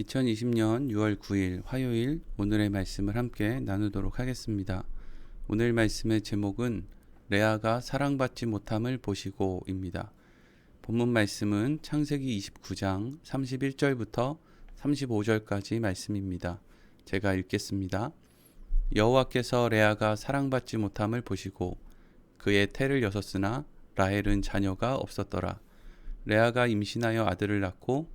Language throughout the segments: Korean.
2020년 6월 9일 화요일 오늘의 말씀을 함께 나누도록 하겠습니다. 오늘 말씀의 제목은 레아가 사랑받지 못함을 보시고입니다. 본문 말씀은 창세기 29장 31절부터 35절까지 말씀입니다. 제가 읽겠습니다. 여호와께서 레아가 사랑받지 못함을 보시고 그의 태를 여섰으나 라헬은 자녀가 없었더라. 레아가 임신하여 아들을 낳고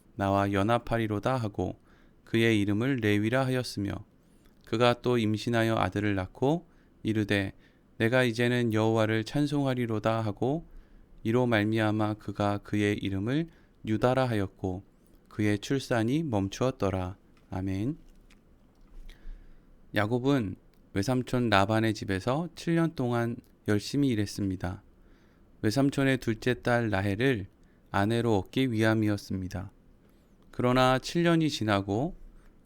나와 연합하리로다 하고 그의 이름을 레위라 하였으며 그가 또 임신하여 아들을 낳고 이르되 내가 이제는 여호와를 찬송하리로다 하고 이로 말미암아 그가 그의 이름을 유다라 하였고 그의 출산이 멈추었더라 아멘. 야곱은 외삼촌 라반의 집에서 7년 동안 열심히 일했습니다. 외삼촌의 둘째 딸 라헬을 아내로 얻기 위함이었습니다. 그러나 7년이 지나고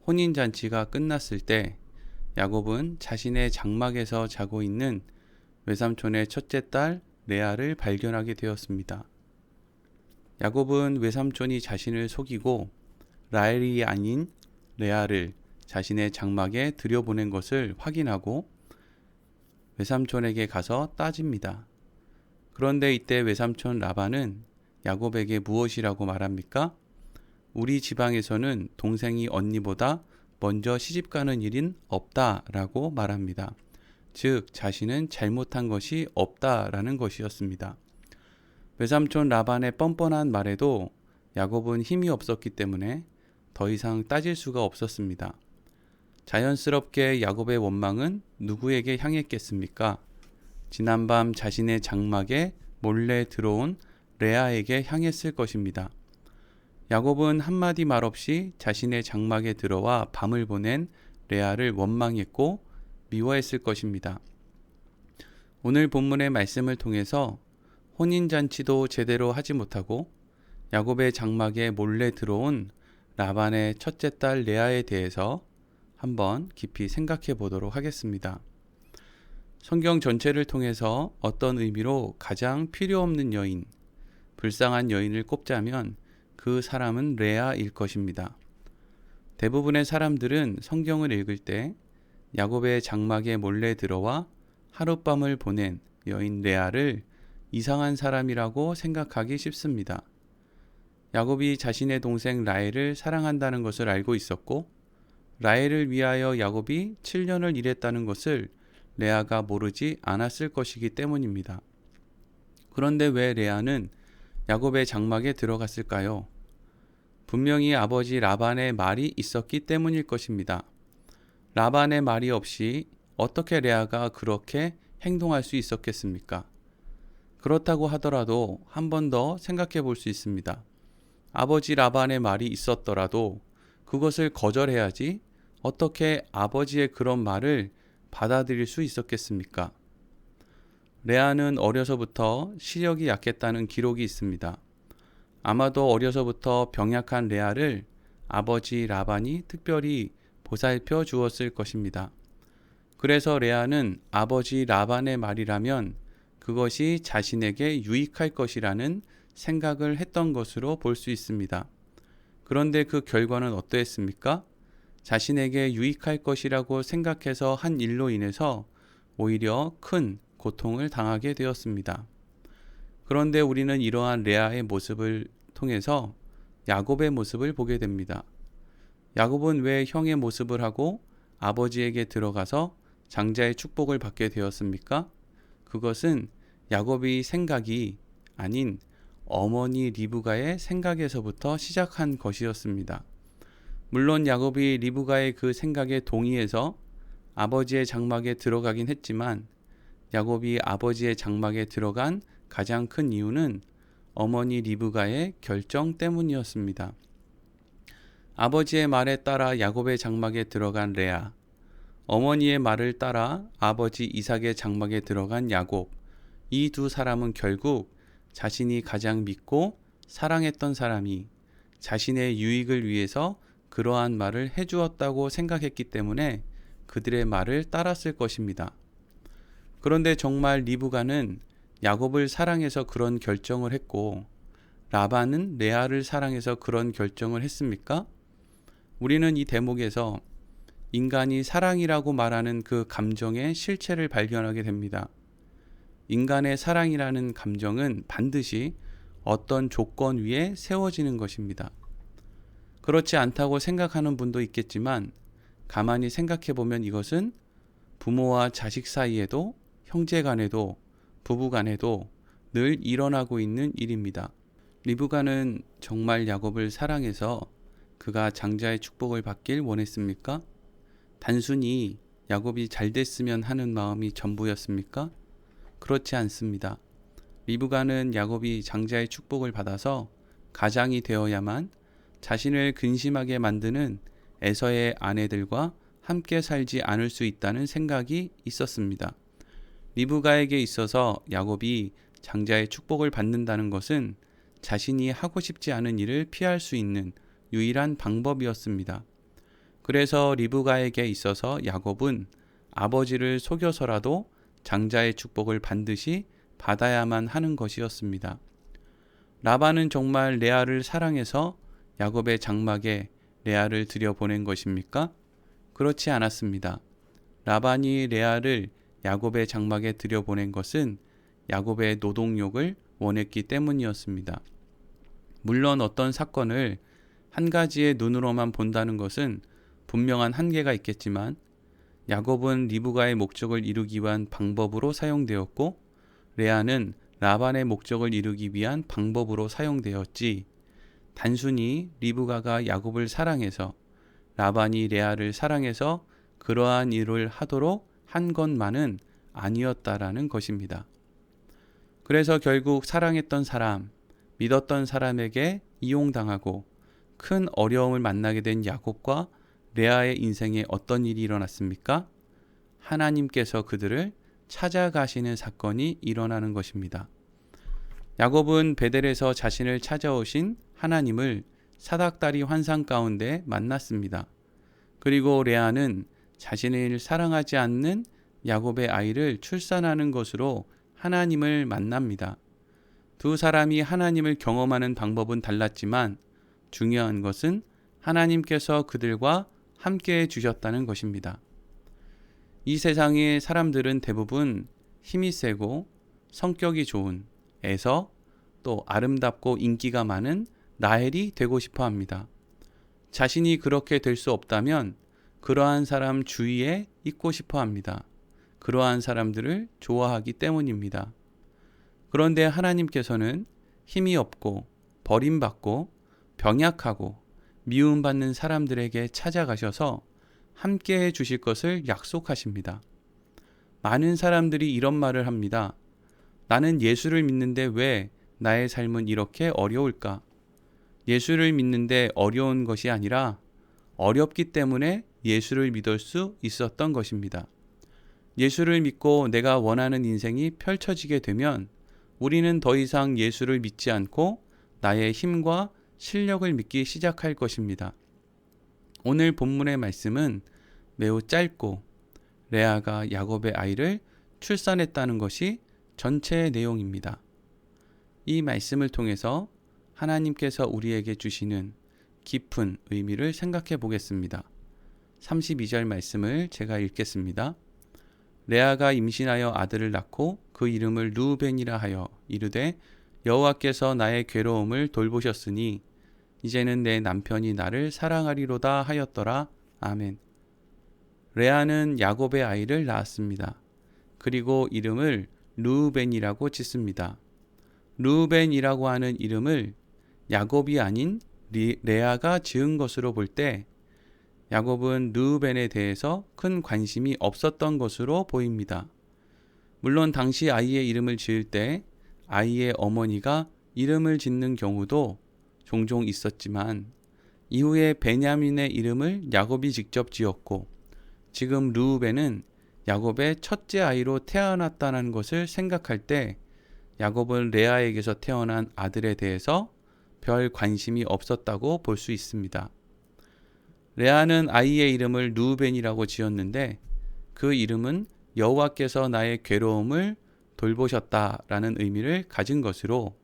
혼인 잔치가 끝났을 때 야곱은 자신의 장막에서 자고 있는 외삼촌의 첫째 딸 레아를 발견하게 되었습니다. 야곱은 외삼촌이 자신을 속이고 라헬이 아닌 레아를 자신의 장막에 들여보낸 것을 확인하고 외삼촌에게 가서 따집니다. 그런데 이때 외삼촌 라반은 야곱에게 무엇이라고 말합니까? 우리 지방에서는 동생이 언니보다 먼저 시집 가는 일인 없다라고 말합니다. 즉, 자신은 잘못한 것이 없다라는 것이었습니다. 외삼촌 라반의 뻔뻔한 말에도 야곱은 힘이 없었기 때문에 더 이상 따질 수가 없었습니다. 자연스럽게 야곱의 원망은 누구에게 향했겠습니까? 지난밤 자신의 장막에 몰래 들어온 레아에게 향했을 것입니다. 야곱은 한마디 말 없이 자신의 장막에 들어와 밤을 보낸 레아를 원망했고 미워했을 것입니다. 오늘 본문의 말씀을 통해서 혼인잔치도 제대로 하지 못하고 야곱의 장막에 몰래 들어온 라반의 첫째 딸 레아에 대해서 한번 깊이 생각해 보도록 하겠습니다. 성경 전체를 통해서 어떤 의미로 가장 필요 없는 여인, 불쌍한 여인을 꼽자면 그 사람은 레아일 것입니다. 대부분의 사람들은 성경을 읽을 때 야곱의 장막에 몰래 들어와 하룻밤을 보낸 여인 레아를 이상한 사람이라고 생각하기 쉽습니다. 야곱이 자신의 동생 라헬을 사랑한다는 것을 알고 있었고 라헬을 위하여 야곱이 7년을 일했다는 것을 레아가 모르지 않았을 것이기 때문입니다. 그런데 왜 레아는 야곱의 장막에 들어갔을까요? 분명히 아버지 라반의 말이 있었기 때문일 것입니다. 라반의 말이 없이 어떻게 레아가 그렇게 행동할 수 있었겠습니까? 그렇다고 하더라도 한 번 더 생각해 볼 수 있습니다. 아버지 라반의 말이 있었더라도 그것을 거절해야지 어떻게 아버지의 그런 말을 받아들일 수 있었겠습니까? 레아는 어려서부터 시력이 약했다는 기록이 있습니다. 아마도 어려서부터 병약한 레아를 아버지 라반이 특별히 보살펴 주었을 것입니다. 그래서 레아는 아버지 라반의 말이라면 그것이 자신에게 유익할 것이라는 생각을 했던 것으로 볼 수 있습니다. 그런데 그 결과는 어떠했습니까? 자신에게 유익할 것이라고 생각해서 한 일로 인해서 오히려 큰 고통을 당하게 되었습니다. 그런데 우리는 이러한 레아의 모습을 통해서 야곱의 모습을 보게 됩니다. 야곱은 왜 형의 모습을 하고 아버지에게 들어가서 장자의 축복을 받게 되었습니까? 그것은 야곱의 생각이 아닌 어머니 리브가의 생각에서부터 시작한 것이었습니다. 물론 야곱이 리브가의 그 생각에 동의해서 아버지의 장막에 들어가긴 했지만 야곱이 아버지의 장막에 들어간 가장 큰 이유는 어머니 리브가의 결정 때문이었습니다. 아버지의 말에 따라 야곱의 장막에 들어간 레아, 어머니의 말을 따라 아버지 이삭의 장막에 들어간 야곱. 이 두 사람은 결국 자신이 가장 믿고 사랑했던 사람이 자신의 유익을 위해서 그러한 말을 해주었다고 생각했기 때문에 그들의 말을 따랐을 것입니다. 그런데 정말 리브가는 야곱을 사랑해서 그런 결정을 했고 라반은 레아를 사랑해서 그런 결정을 했습니까? 우리는 이 대목에서 인간이 사랑이라고 말하는 그 감정의 실체를 발견하게 됩니다. 인간의 사랑이라는 감정은 반드시 어떤 조건 위에 세워지는 것입니다. 그렇지 않다고 생각하는 분도 있겠지만 가만히 생각해 보면 이것은 부모와 자식 사이에도 형제 간에도 부부 간에도 늘 일어나고 있는 일입니다. 리브가는 정말 야곱을 사랑해서 그가 장자의 축복을 받길 원했습니까? 단순히 야곱이 잘 됐으면 하는 마음이 전부였습니까? 그렇지 않습니다. 리브가는 야곱이 장자의 축복을 받아서 가장이 되어야만 자신을 근심하게 만드는 에서의 아내들과 함께 살지 않을 수 있다는 생각이 있었습니다. 리브가에게 있어서 야곱이 장자의 축복을 받는다는 것은 자신이 하고 싶지 않은 일을 피할 수 있는 유일한 방법이었습니다. 그래서 리브가에게 있어서 야곱은 아버지를 속여서라도 장자의 축복을 반드시 받아야만 하는 것이었습니다. 라반은 정말 레아를 사랑해서 야곱의 장막에 레아를 들여보낸 것입니까? 그렇지 않았습니다. 라반이 레아를 야곱의 장막에 들여보낸 것은 야곱의 노동력을 원했기 때문이었습니다. 물론 어떤 사건을 한 가지의 눈으로만 본다는 것은 분명한 한계가 있겠지만 야곱은 리브가의 목적을 이루기 위한 방법으로 사용되었고 레아는 라반의 목적을 이루기 위한 방법으로 사용되었지 단순히 리브가가 야곱을 사랑해서 라반이 레아를 사랑해서 그러한 일을 하도록 한 것만은 아니었다라는 것입니다. 그래서 결국 사랑했던 사람, 믿었던 사람에게 이용당하고 큰 어려움을 만나게 된 야곱과 레아의 인생에 어떤 일이 일어났습니까? 하나님께서 그들을 찾아가시는 사건이 일어나는 것입니다. 야곱은 베델에서 자신을 찾아오신 하나님을 사닥다리 환상 가운데 만났습니다. 그리고 레아는 자신을 사랑하지 않는 야곱의 아이를 출산하는 것으로 하나님을 만납니다. 두 사람이 하나님을 경험하는 방법은 달랐지만 중요한 것은 하나님께서 그들과 함께 해 주셨다는 것입니다. 이 세상의 사람들은 대부분 힘이 세고 성격이 좋은 애서 또 아름답고 인기가 많은 나엘이 되고 싶어 합니다. 자신이 그렇게 될 수 없다면 그러한 사람 주위에 있고 싶어 합니다. 그러한 사람들을 좋아하기 때문입니다. 그런데 하나님께서는 힘이 없고 버림받고 병약하고 미움받는 사람들에게 찾아가셔서 함께 해 주실 것을 약속하십니다. 많은 사람들이 이런 말을 합니다. 나는 예수를 믿는데 왜 나의 삶은 이렇게 어려울까? 예수를 믿는데 어려운 것이 아니라 어렵기 때문에 예수를 믿을 수 있었던 것입니다. 예수를 믿고 내가 원하는 인생이 펼쳐지게 되면 우리는 더 이상 예수를 믿지 않고 나의 힘과 실력을 믿기 시작할 것입니다. 오늘 본문의 말씀은 매우 짧고 레아가 야곱의 아이를 출산했다는 것이 전체의 내용입니다. 이 말씀을 통해서 하나님께서 우리에게 주시는 깊은 의미를 생각해 보겠습니다. 32절 말씀을 제가 읽겠습니다. 레아가 임신하여 아들을 낳고 그 이름을 루벤이라 하여 이르되 여호와께서 나의 괴로움을 돌보셨으니 이제는 내 남편이 나를 사랑하리로다 하였더라. 아멘. 레아는 야곱의 아이를 낳았습니다. 그리고 이름을 루벤이라고 짓습니다. 루벤이라고 하는 이름을 야곱이 아닌 레아가 지은 것으로 볼 때 야곱은 르우벤에 대해서 큰 관심이 없었던 것으로 보입니다. 물론 당시 아이의 이름을 지을 때 아이의 어머니가 이름을 짓는 경우도 종종 있었지만 이후에 베냐민의 이름을 야곱이 직접 지었고 지금 르우벤은 야곱의 첫째 아이로 태어났다는 것을 생각할 때 야곱은 레아에게서 태어난 아들에 대해서 별 관심이 없었다고 볼 수 있습니다. 레아는 아이의 이름을 르우벤이라고 지었는데 그 이름은 여호와께서 나의 괴로움을 돌보셨다라는 의미를 가진 것으로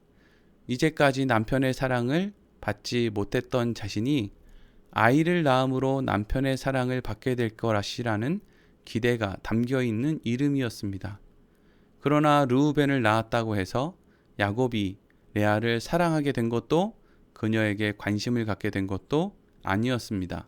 이제까지 남편의 사랑을 받지 못했던 자신이 아이를 낳음으로 남편의 사랑을 받게 될 것이라는 기대가 담겨 있는 이름이었습니다. 그러나 르우벤을 낳았다고 해서 야곱이 레아를 사랑하게 된 것도 그녀에게 관심을 갖게 된 것도 아니었습니다.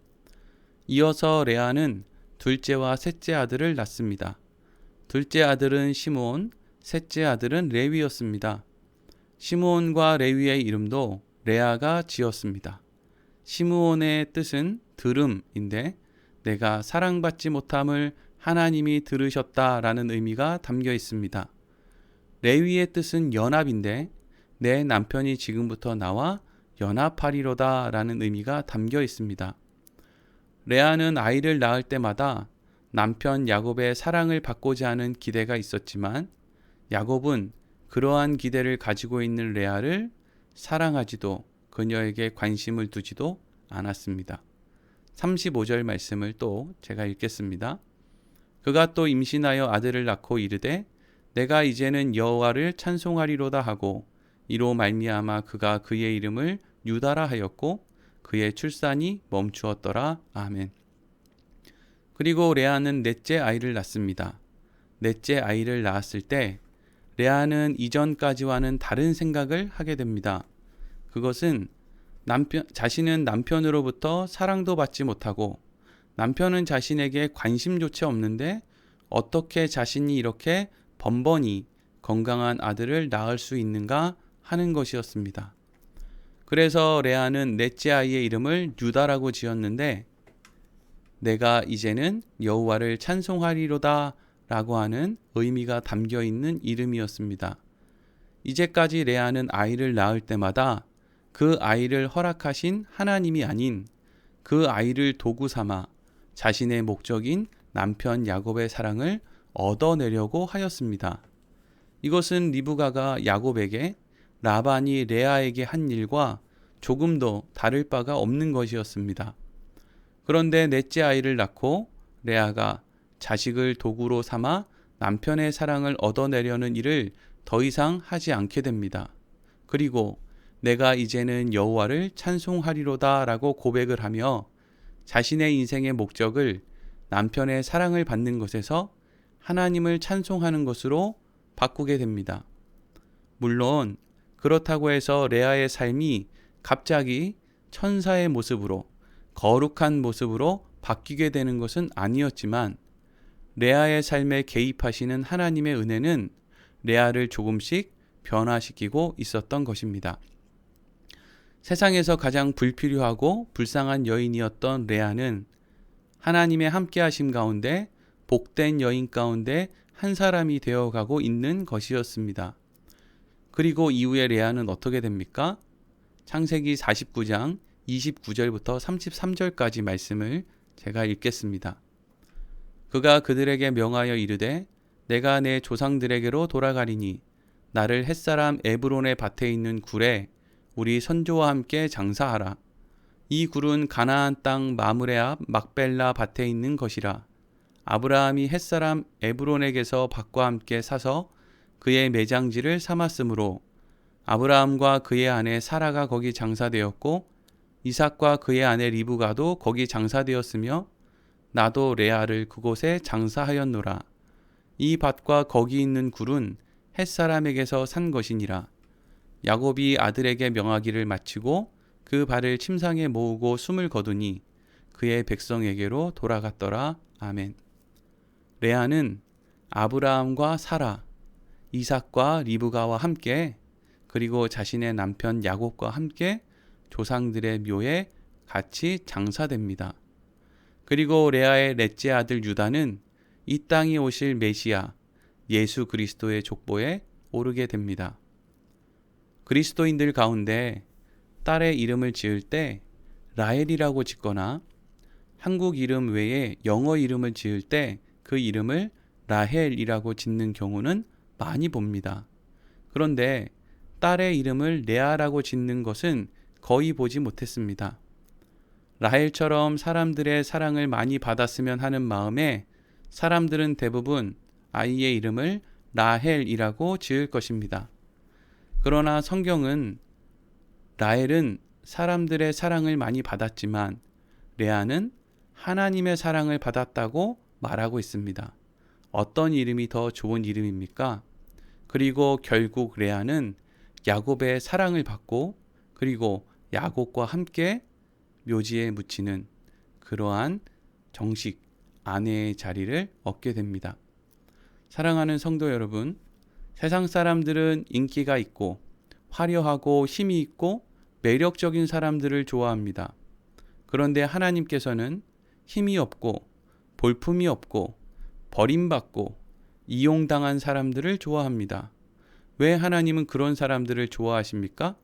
이어서 레아는 둘째와 셋째 아들을 낳습니다. 둘째 아들은 시므온, 셋째 아들은 레위였습니다. 시므온과 레위의 이름도 레아가 지었습니다. 시므온의 뜻은 들음인데 내가 사랑받지 못함을 하나님이 들으셨다라는 의미가 담겨 있습니다. 레위의 뜻은 연합인데 내 남편이 지금부터 나와 연합하리로다라는 의미가 담겨 있습니다. 레아는 아이를 낳을 때마다 남편 야곱의 사랑을 받고자 하는 기대가 있었지만 야곱은 그러한 기대를 가지고 있는 레아를 사랑하지도 그녀에게 관심을 두지도 않았습니다. 35절 말씀을 또 제가 읽겠습니다. 그가 또 임신하여 아들을 낳고 이르되 내가 이제는 여호와를 찬송하리로다 하고 이로 말미암아 그가 그의 이름을 유다라 하였고 그의 출산이 멈추었더라. 아멘. 그리고 레아는 넷째 아이를 낳습니다. 넷째 아이를 낳았을 때 레아는 이전까지와는 다른 생각을 하게 됩니다. 그것은 남편 자신은 남편으로부터 사랑도 받지 못하고 남편은 자신에게 관심조차 없는데 어떻게 자신이 이렇게 번번이 건강한 아들을 낳을 수 있는가 하는 것이었습니다. 그래서 레아는 넷째 아이의 이름을 유다라고 지었는데 내가 이제는 여호와를 찬송하리로다 라고 하는 의미가 담겨 있는 이름이었습니다. 이제까지 레아는 아이를 낳을 때마다 그 아이를 허락하신 하나님이 아닌 그 아이를 도구 삼아 자신의 목적인 남편 야곱의 사랑을 얻어내려고 하였습니다. 이것은 리브가가 야곱에게 라반이 레아에게 한 일과 조금도 다를 바가 없는 것이었습니다. 그런데 넷째 아이를 낳고 레아가 자식을 도구로 삼아 남편의 사랑을 얻어내려는 일을 더 이상 하지 않게 됩니다. 그리고 내가 이제는 여호와를 찬송하리로다라고 고백을 하며 자신의 인생의 목적을 남편의 사랑을 받는 것에서 하나님을 찬송하는 것으로 바꾸게 됩니다. 물론 그렇다고 해서 레아의 삶이 갑자기 천사의 모습으로 거룩한 모습으로 바뀌게 되는 것은 아니었지만 레아의 삶에 개입하시는 하나님의 은혜는 레아를 조금씩 변화시키고 있었던 것입니다. 세상에서 가장 불필요하고 불쌍한 여인이었던 레아는 하나님의 함께하심 가운데 복된 여인 가운데 한 사람이 되어가고 있는 것이었습니다. 그리고 이후에 레아는 어떻게 됩니까? 창세기 49장 29절부터 33절까지 말씀을 제가 읽겠습니다. 그가 그들에게 명하여 이르되 내가 내 조상들에게로 돌아가리니 나를 햇사람 에브론의 밭에 있는 굴에 우리 선조와 함께 장사하라. 이 굴은 가나안 땅 마므레 앞 막벨라 밭에 있는 것이라. 아브라함이 햇사람 에브론에게서 밭과 함께 사서 그의 매장지를 삼았으므로 아브라함과 그의 아내 사라가 거기 장사되었고 이삭과 그의 아내 리브가도 거기 장사되었으며 나도 레아를 그곳에 장사하였노라. 이 밭과 거기 있는 굴은 햇사람에게서 산 것이니라. 야곱이 아들에게 명하기를 마치고 그 발을 침상에 모으고 숨을 거두니 그의 백성에게로 돌아갔더라. 아멘. 레아는 아브라함과 사라, 이삭과 리브가와 함께 그리고 자신의 남편 야곱과 함께 조상들의 묘에 같이 장사됩니다. 그리고 레아의 넷째 아들 유다는 이 땅에 오실 메시아 예수 그리스도의 족보에 오르게 됩니다. 그리스도인들 가운데 딸의 이름을 지을 때 라헬이라고 짓거나 한국 이름 외에 영어 이름을 지을 때 그 이름을 라헬이라고 짓는 경우는 많이 봅니다. 그런데 딸의 이름을 레아라고 짓는 것은 거의 보지 못했습니다. 라헬처럼 사람들의 사랑을 많이 받았으면 하는 마음에 사람들은 대부분 아이의 이름을 라헬이라고 지을 것입니다. 그러나 성경은 라헬은 사람들의 사랑을 많이 받았지만 레아는 하나님의 사랑을 받았다고 말하고 있습니다. 어떤 이름이 더 좋은 이름입니까? 그리고 결국 레아는 야곱의 사랑을 받고 그리고 야곱과 함께 묘지에 묻히는 그러한 정식 아내의 자리를 얻게 됩니다. 사랑하는 성도 여러분, 세상 사람들은 인기가 있고 화려하고 힘이 있고 매력적인 사람들을 좋아합니다. 그런데 하나님께서는 힘이 없고 볼품이 없고 버림받고 이용당한 사람들을 좋아합니다. 왜 하나님은 그런 사람들을 좋아하십니까?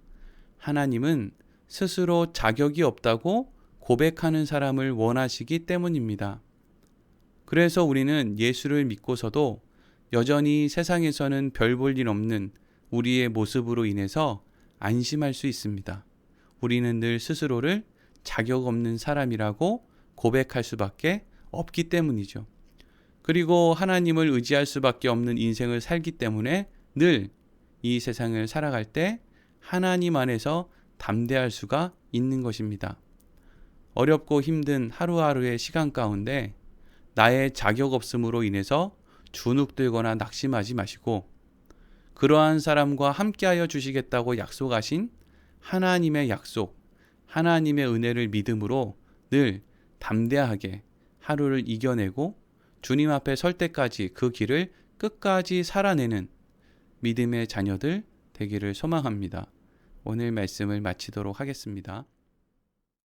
하나님은 스스로 자격이 없다고 고백하는 사람을 원하시기 때문입니다. 그래서 우리는 예수를 믿고서도 여전히 세상에서는 별 볼 일 없는 우리의 모습으로 인해서 안심할 수 있습니다. 우리는 늘 스스로를 자격 없는 사람이라고 고백할 수밖에 없기 때문이죠. 그리고 하나님을 의지할 수밖에 없는 인생을 살기 때문에 늘 이 세상을 살아갈 때 하나님 안에서 담대할 수가 있는 것입니다. 어렵고 힘든 하루하루의 시간 가운데 나의 자격 없음으로 인해서 주눅들거나 낙심하지 마시고 그러한 사람과 함께하여 주시겠다고 약속하신 하나님의 약속, 하나님의 은혜를 믿음으로 늘 담대하게 하루를 이겨내고 주님 앞에 설 때까지 그 길을 끝까지 살아내는 믿음의 자녀들 되기를 소망합니다. 오늘 말씀을 마치도록 하겠습니다.